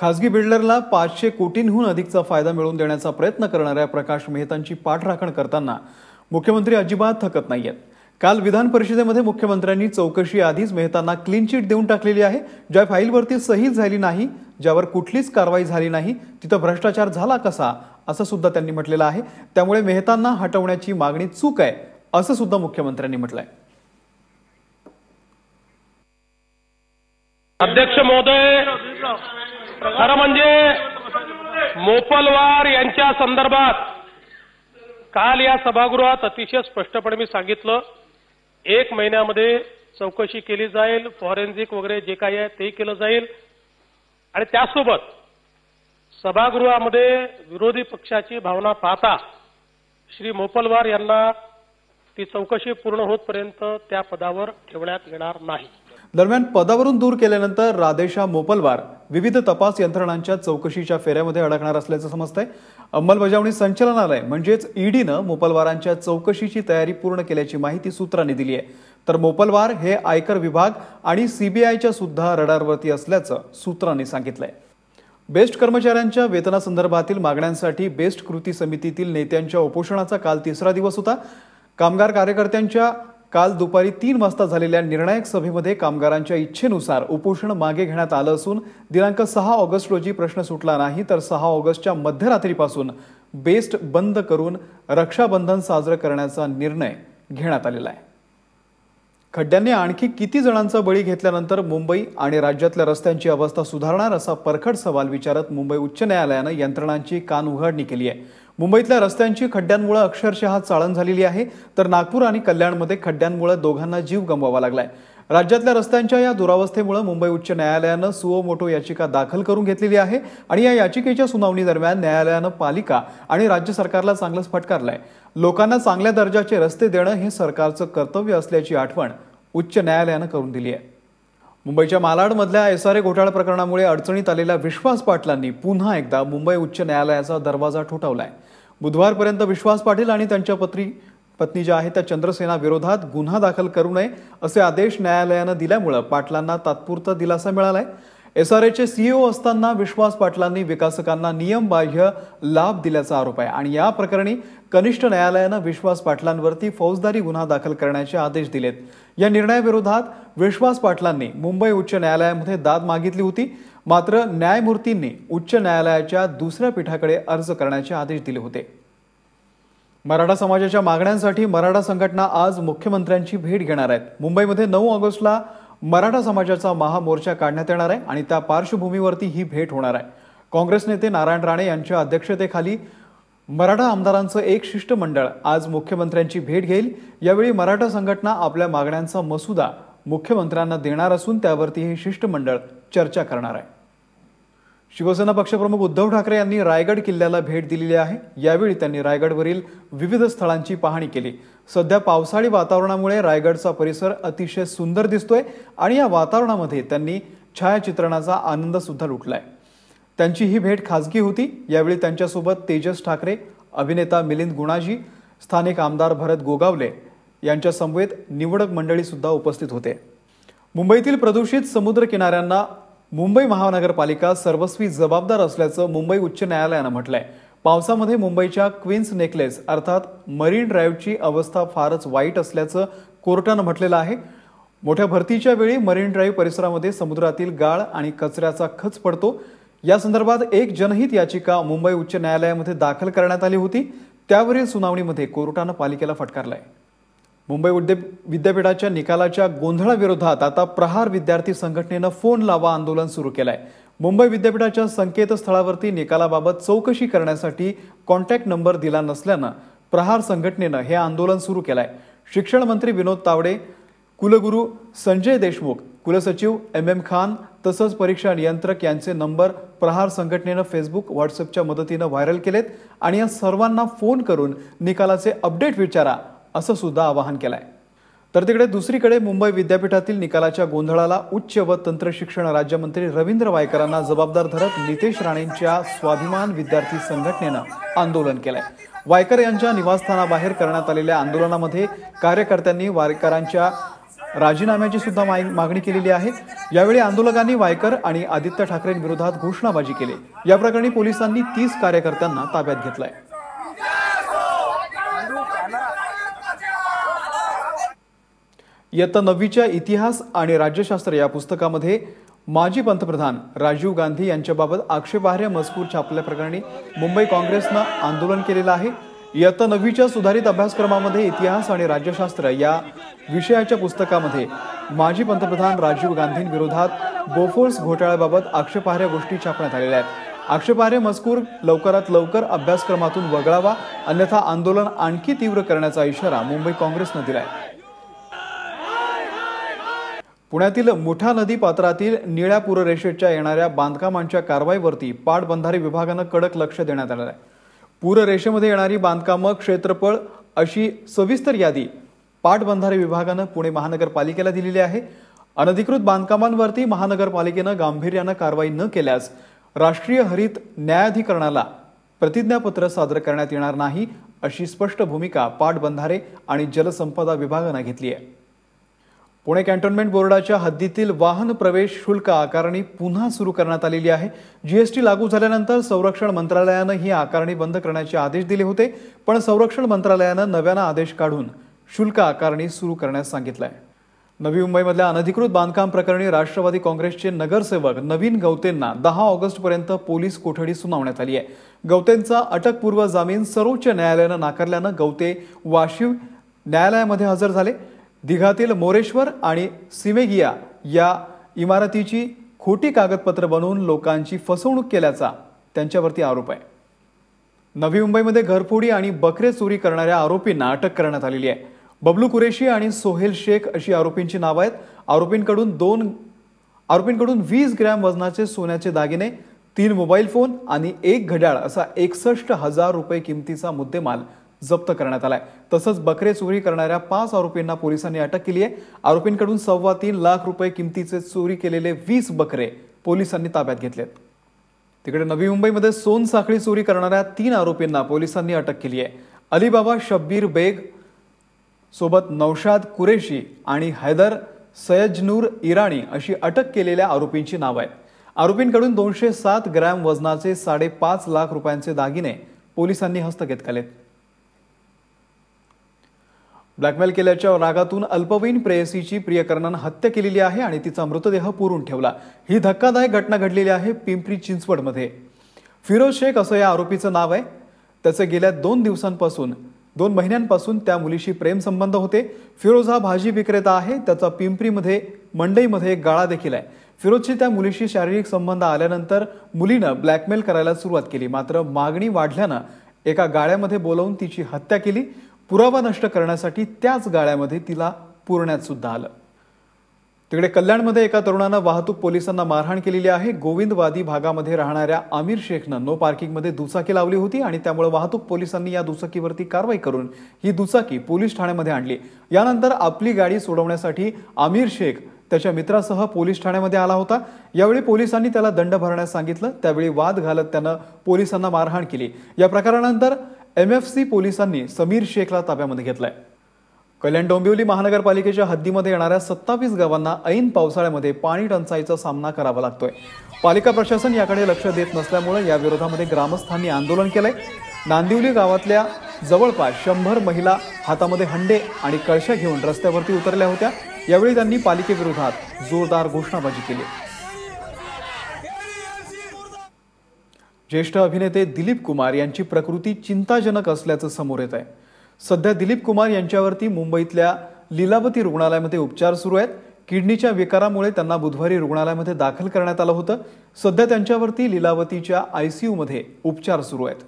खासगी बिल्डरला पाचशे कोटींहून अधिकचा फायदा मिळवून देण्याचा प्रयत्न करणाऱ्या प्रकाश मेहतांची पाठराखण करताना मुख्यमंत्री अजिबात थकत नाहीयेत. काल विधान परिषदेमध्ये मुख्यमंत्र्यांनी चौकशी आधीच मेहतांना क्लीन चिट देऊन टाकलेली आहे. ज्या फाईलवरती सही झाली नाही ज्यावर कुठलीच कारवाई झाली नाही तिथं भ्रष्टाचार झाला कसा असं सुद्धा त्यांनी म्हटलेलं आहे. त्यामुळे मेहतांना हटवण्याची मागणी चूक आहे असं सुद्धा मुख्यमंत्र्यांनी म्हटलंय. अध्यक्ष महोदय खरं म्हणजे मोपलवार यांच्या संदर्भात काल या सभागृहात अतिशय स्पष्टपणे मी सांगितलं. एक महिन्यामध्ये चौकशी केली जाईल फॉरेन्सिक वगैरे जे काही आहे ते केलं जाईल. आणि त्यासोबत सभागृहामध्ये विरोधी पक्षाची भावना पाहता श्री मोपलवार यांना ती चौकशी पूर्ण होतपर्यंत त्या पदावर ठेवण्यात येणार नाही. दरम्यान पदावरून दूर केल्यानंतर राधेशा मोपलवार विविध तपास यंत्रणांच्या चौकशीच्या फेऱ्यामध्ये अडकणार असल्याचं समजतंय. अंमलबजावणी संचालनालय म्हणजेच ईडीनं मोपलवारांच्या चौकशीची तयारी पूर्ण केल्याची माहिती सूत्रांनी दिली आहे. तर मोपलवार हे आयकर विभाग आणि सीबीआयच्या सुद्धा रडारवरती असल्याचं सूत्रांनी सांगितलंय. बेस्ट कर्मचाऱ्यांच्या वेतनासंदर्भातील मागण्यांसाठी बेस्ट कृती समितीतील नेत्यांच्या उपोषणाचा काल तिसरा दिवस होता. कामगार कार्यकर्त्यांच्या काल दुपारी तीन वाजता झालेल्या निर्णायक सभेमध्ये कामगारांच्या इच्छेनुसार उपोषण मागे घेण्यात आलं असून दिनांक सहा ऑगस्ट रोजी प्रश्न सुटला नाही तर सहा ऑगस्टच्या मध्यरात्रीपासून बेस्ट बंद करून रक्षाबंधन साजरं करण्याचा निर्णय घेण्यात आलेला आहे. खड्ड्यांनी आणखी किती जणांचा बळी घेतल्यानंतर मुंबई आणि राज्यातल्या रस्त्यांची अवस्था सुधारणार असा परखड सवाल विचारत मुंबई उच्च न्यायालयानं यंत्रणांची कान उघडणी केली आहे. मुंबईतल्या रस्त्यांची खड्ड्यांमुळे अक्षरशः चाळण झालेली आहे. तर नागपूर आणि कल्याणमध्ये खड्ड्यांमुळे दोघांना जीव गमवावा लागलाय. राज्यातल्या रस्त्यांच्या या दुरावस्थेमुळे मुंबई उच्च न्यायालयानं सुओ मोटो याचिका दाखल करून घेतलेली आहे आणि या याचिकेच्या सुनावणी दरम्यान न्यायालयानं पालिका आणि राज्य सरकारला चांगलंच फटकारलंय. लोकांना चांगल्या दर्जाचे रस्ते देणं हे सरकारचं कर्तव्य असल्याची आठवण उच्च न्यायालयानं करून दिली आहे. मुंबईच्या मालाडमधल्या एसआरए घोटाळा प्रकरणामुळे अडचणीत आलेल्या विश्वास पाटलांनी पुन्हा एकदा मुंबई उच्च न्यायालयाचा दरवाजा ठोठावलाय. बुधवारपर्यंत विश्वास पाटील आणि त्यांच्या पत्री पत्नी ज्या आहेत त्या चंद्रसेना विरोधात गुन्हा दाखल करू नये असे आदेश न्यायालयानं दिल्यामुळं पाटलांना तात्पुरता दिलासा मिळालाय. एसआरएचे सीईओ असताना विश्वास पाटलांनी विकासकांना नियमबाह्य लाभ दिल्याचा आरोप आहे आणि या प्रकरणी कनिष्ठ न्यायालयानं विश्वास पाटलांवरती फौजदारी गुन्हा दाखल करण्याचे आदेश दिलेत. या निर्णयाविरोधात विश्वास पाटलांनी मुंबई उच्च न्यायालयामध्ये दाद मागितली होती. मात्र न्यायमूर्तींनी उच्च न्यायालयाच्या दुसऱ्या पीठाकडे अर्ज करण्याचे आदेश दिले होते. मराठा समाजाच्या मागण्यांसाठी मराठा संघटना आज मुख्यमंत्र्यांची भेट घेणार आहेत. मुंबईमध्ये नऊ ऑगस्टला मराठा समाजाचा महामोर्चा काढण्यात येणार आहे आणि त्या पार्श्वभूमीवरती ही भेट होणार आहे. काँग्रेस नेते नारायण राणे यांच्या अध्यक्षतेखाली मराठा आमदारांचं एक शिष्टमंडळ आज मुख्यमंत्र्यांची भेट घेईल. यावेळी मराठा संघटना आपल्या मागण्यांचा मसुदा मुख्यमंत्र्यांना देणार असून त्यावरती हे शिष्टमंडळ चर्चा करणार आहे. शिवसेना पक्षप्रमुख उद्धव ठाकरे यांनी रायगड किल्ल्याला भेट दिलेली आहे. यावेळी त्यांनी रायगडवरील विविध स्थळांची पाहणी केली. सध्या पावसाळी वातावरणामुळे रायगडचा परिसर अतिशय सुंदर दिसतोय आणि या वातावरणामध्ये त्यांनी छायाचित्रणाचा आनंद सुद्धा लुटलाय. त्यांची ही भेट खासगी होती. यावेळी त्यांच्यासोबत तेजस ठाकरे अभिनेता मिलिंद गुणाजी स्थानिक आमदार भरत गोगावले यांच्या समवेत निवडक मंडळी सुद्धा उपस्थित होते. मुंबईतील प्रदूषित समुद्र किनाऱ्यांना मुंबई महानगरपालिका सर्वस्वी जबाबदार असल्याचं मुंबई उच्च न्यायालयानं म्हटलंय. पावसामध्ये मुंबईच्या क्वीन्स नेकलेस अर्थात मरीन ड्राईव्हची अवस्था फारच वाईट असल्याचं कोर्टानं म्हटलेलं आहे. मोठ्या भरतीच्या वेळी मरीन ड्राईव्ह परिसरामध्ये समुद्रातील गाळ आणि कचऱ्याचा खच पडतो. या संदर्भात एक जनहित याचिका मुंबई उच्च न्यायालयामध्ये दाखल करण्यात आली होती. त्यावरील सुनावणीमध्ये कोर्टानं पालिकेला फटकारलाय. मुंबई उद्या विद्यापीठाच्या निकालाच्या गोंधळाविरोधात आता प्रहार विद्यार्थी संघटनेनं फोन लावा आंदोलन सुरू केलंय. मुंबई विद्यापीठाच्या संकेतस्थळावरती निकालाबाबत चौकशी करण्यासाठी कॉन्टॅक्ट नंबर दिला नसल्यानं प्रहार संघटनेनं हे आंदोलन सुरू केलंय. शिक्षण मंत्री विनोद तावडे कुलगुरू संजय देशमुख कुलसचिव एम एम खान तसंच परीक्षा नियंत्रक यांचे नंबर प्रहार संघटनेनं फेसबुक व्हॉट्सअपच्या मदतीनं व्हायरल केलेत आणि या सर्वांना फोन करून निकालाचे अपडेट विचारा असं सुद्धा आवाहन केलंय. तर तिकडे दुसरीकडे मुंबई विद्यापीठातील निकालाच्या गोंधळाला उच्च व तंत्र शिक्षण राज्यमंत्री रवींद्र वायकरांना जबाबदार धरत नितेश राणेंच्या स्वाभिमान विद्यार्थी संघटनेनं आंदोलन केलंय. वायकर यांच्या निवासस्थानाबाहेर करण्यात आलेल्या आंदोलनामध्ये कार्यकर्त्यांनी वायकरांच्या राजीनाम्याची सुद्धा मागणी केलेली आहे. यावेळी आंदोलकांनी वायकर आणि आदित्य ठाकरेंविरोधात घोषणाबाजी केली. या प्रकरणी पोलिसांनी तीस कार्यकर्त्यांना ताब्यात घेतलंय. इयत्ता नववीच्या इतिहास आणि राज्यशास्त्र या पुस्तकामध्ये माजी पंतप्रधान राजीव गांधी यांच्याबाबत आक्षेपार्ह मजकूर छापल्याप्रकरणी मुंबई काँग्रेसनं आंदोलन केलेलं आहे. इयत्ता नववीच्या सुधारित अभ्यासक्रमामध्ये इतिहास आणि राज्यशास्त्र या विषयाच्या पुस्तकामध्ये माजी पंतप्रधान राजीव गांधींविरोधात बोफोर्स घोटाळ्याबाबत आक्षेपार्ह गोष्टी छापण्यात आलेल्या आहेत. आक्षेपार्ह मजकूर लवकरात लवकर अभ्यासक्रमातून वगळावा अन्यथा आंदोलन आणखी तीव्र करण्याचा इशारा मुंबई काँग्रेसनं दिला आहे पुण्यातील मुठा नदी पात्रातील निळ्या पूररेषेच्या येणाऱ्या बांधकामांच्या कारवाईवरती पाटबंधारे विभागानं कडक लक्ष देण्यात आलं आहे. पूररेषेमध्ये येणारी बांधकामं क्षेत्रफळ अशी सविस्तर यादी पाटबंधारे विभागानं पुणे महानगरपालिकेला दिलेली आहे. अनधिकृत बांधकामांवरती महानगरपालिकेनं गांभीर्यानं कारवाई न केल्यास राष्ट्रीय हरित न्यायाधिकरणाला प्रतिज्ञापत्र सादर करण्यात येणार नाही अशी स्पष्ट भूमिका पाटबंधारे आणि जलसंपदा विभागानं घेतली आहे. पुणे कॅन्टोन्मेंट बोर्डाच्या हद्दीतील वाहन प्रवेश शुल्क आकारणी पुन्हा सुरू करण्यात आलेली आहे. जीएसटी लागू झाल्यानंतर संरक्षण मंत्रालयानं ही आकारणी बंद करण्याचे आदेश दिले होते पण संरक्षण मंत्रालयानं नव्यानं आदेश काढून शुल्क आकारणी सुरू करण्यास सांगितलंय. नवी मुंबईमधल्या अनधिकृत बांधकाम प्रकरणी राष्ट्रवादी काँग्रेसचे नगरसेवक नवीन गवतेंना दहा ऑगस्टपर्यंत पोलीस कोठडी सुनावण्यात आली आहे. गवतेंचा अटकपूर्व जामीन सर्वोच्च न्यायालयानं नाकारल्यानं गवते वाशिव न्यायालयामध्ये हजर झाले. दिघातील मोरेश्वर आणि सिमेगिया या इमारतीची खोटी कागदपत्र बनवून लोकांची फसवणूक केल्याचा त्यांच्यावरती आरोप आहे. नवी मुंबईमध्ये घरफोडी आणि बकरे चोरी करणाऱ्या आरोपींना अटक करण्यात आलेली आहे. बबलू कुरेशी आणि सोहेल शेख अशी आरोपींची नावं आहेत. आरोपींकडून दोन आरोपींकडून वीस ग्रॅम वजनाचे सोन्याचे दागिने तीन मोबाईल फोन आणि एक घड्याळ असा एकसष्ट हजार रुपये किमतीचा मुद्देमाल जप्त करण्यात आलाय. तसंच बकरे चोरी करणाऱ्या पाच आरोपींना पोलिसांनी अटक केली आहे. आरोपींकडून सव्वा तीन लाख रुपये किमतीचे चोरी केलेले वीस बकरे पोलिसांनी ताब्यात घेतलेत. तिकडे नवी मुंबईमध्ये सोन साखळी चोरी करणाऱ्या तीन आरोपींना पोलिसांनी अटक केली आहे. अलिबाबा शब्बीर बेग सोबत नौशाद कुरेशी आणि हैदर सयजनूर इराणी अशी अटक केलेल्या आरोपींची नावं आहेत. आरोपींकडून दोनशे सात ग्रॅम वजनाचे साडेपाच लाख रुपयांचे दागिने पोलिसांनी हस्तगत केलेत. ब्लॅकमेल केल्याच्या रागातून अल्पवयीन प्रेयसीची प्रियकरणानं हत्या केलेली आहे आणि तिचा मृतदेह पुरून ठेवला. ही धक्कादायक घटना घडलेली आहे पिंपरी चिंचवडमध्ये. फिरोज शेख असं या आरोपीचं नाव आहे. त्याचं गेल्या दोन दिवसांपासून दोन महिन्यांपासून त्या मुलीशी प्रेमसंबंध होते. फिरोज हा भाजी विक्रेता आहे. त्याचा पिंपरीमध्ये मंडईमध्ये एक गाळा देखील आहे. फिरोजशी त्या मुलीशी शारीरिक संबंध आल्यानंतर मुलीनं ब्लॅकमेल करायला सुरुवात केली. मात्र मागणी वाढल्यानं एका गाळ्यामध्ये बोलवून तिची हत्या केली. पुरावा नष्ट करण्यासाठी त्याच गाळ्यामध्ये तिला पुरण्यात सुद्धा आलं. तिकडे कल्याणमध्ये एका तरुणानं वाहतूक पोलिसांना मारहाण केलेली आहे. गोविंदवादी भागामध्ये राहणाऱ्या आमिर शेखनं नो पार्किंगमध्ये दुचाकी लावली होती आणि त्यामुळे वाहतूक पोलिसांनी या दुचाकीवरती कारवाई करून ही दुचाकी पोलीस ठाण्यामध्ये आणली. यानंतर आपली गाडी सोडवण्यासाठी आमिर शेख त्याच्या मित्रासह पोलीस ठाण्यामध्ये आला होता. यावेळी पोलिसांनी त्याला दंड भरण्यास सांगितलं. त्यावेळी वाद घालत त्यानं पोलिसांना मारहाण केली. या प्रकारानंतर एम एफ सी पोलिसांनी समीर शेखला ताब्यामध्ये घेतलाय. कल्याण डोंबिवली महानगरपालिकेच्या हद्दीमध्ये येणाऱ्या सत्तावीस गावांना ऐन पावसाळ्यामध्ये पाणी टंचाईचा सामना करावा लागतोय. पालिका प्रशासन याकडे लक्ष देत नसल्यामुळे या विरोधामध्ये ग्रामस्थांनी आंदोलन केलंय. नांदिवली गावातल्या जवळपास शंभर महिला हातामध्ये हंडे आणि कळशा घेऊन रस्त्यावरती उतरल्या होत्या. यावेळी त्यांनी पालिकेविरोधात जोरदार घोषणाबाजी केली. ज्येष्ठ अभिनेते दिलीप कुमार यांची प्रकृती चिंताजनक असल्याचं समोर येत आहे सध्या दिलीप कुमार यांच्यावरती मुंबईतल्या लीलावती रुग्णालयामध्ये उपचार सुरू आहेत. किडनीच्या विकारामुळे त्यांना बुधवारी रुग्णालयामध्ये दाखल करण्यात आलं होतं. सध्या त्यांच्यावरती लीलावतीच्या आयसीयूमध्ये उपचार सुरू आहेत.